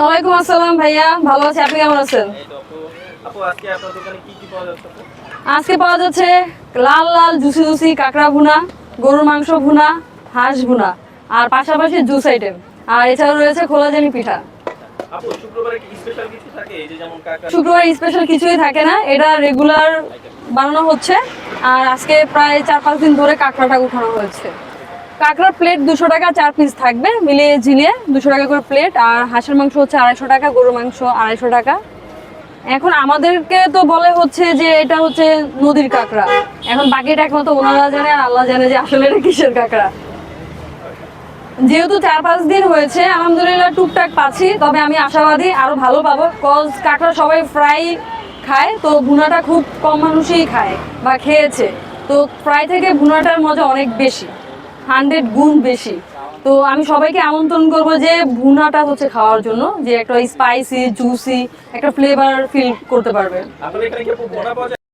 ওয়ালাইকুম আসসালাম ভাইয়া ভালো আছি আপনি কেমন আছেন? আজকে পাওয়া যাচ্ছে লাল লাল জুসি জুসি কাঁকড়া ভুনা গরুর মাংস ভুনা হাঁস ভুনা আর পাশাপাশি জুস আইটেম। আর এছাড়াও রয়েছে খোলাজানি পিঠা। শুক্রবার স্পেশাল কিছুই থাকে না এটা রেগুলার বানানো হচ্ছে আর আজকে প্রায় চার পাঁচ দিন ধরে কাঁকড়াটা উঠানো হয়েছে। কাঁকড়ার প্লেট দুশো টাকা, চার পিস থাকবে। মিলিয়ে ঝিলিয়ে দুশো টাকা করে প্লেট আর হাঁসের মাংস হচ্ছে আড়াইশো টাকা, গরুর মাংস আড়াইশো টাকা। এখন আমাদেরকে তো বলে হচ্ছে যে এটা হচ্ছে নদীর কাঁকড়া। এখন বাকিটা একমাত্র ওনারা জানে আর আল্লাহ জানে যে আসলে এটা কিসের কাঁকড়া। যেহেতু চার পাঁচ দিন হয়েছে, আলহামদুলিল্লাহ টুকটাক পাচ্ছি, তবে আমি আশাবাদী আরও ভালো পাবো। কজ কাঁকড়া সবাই ফ্রাই খায়, তো ভুনাটা খুব কম মানুষই খায় বা খেয়েছে। তো ফ্রাই থেকে ভুনাটার মজা অনেক বেশি। হান্ড্রেড গুণ বেশি। তো আমি সবাইকে আমন্ত্রণ করব যে ভুনাটা হচ্ছে খাওয়ার জন্য, যে একটা স্পাইসি জুসি একটা ফ্লেভার ফিল করতে পারবে।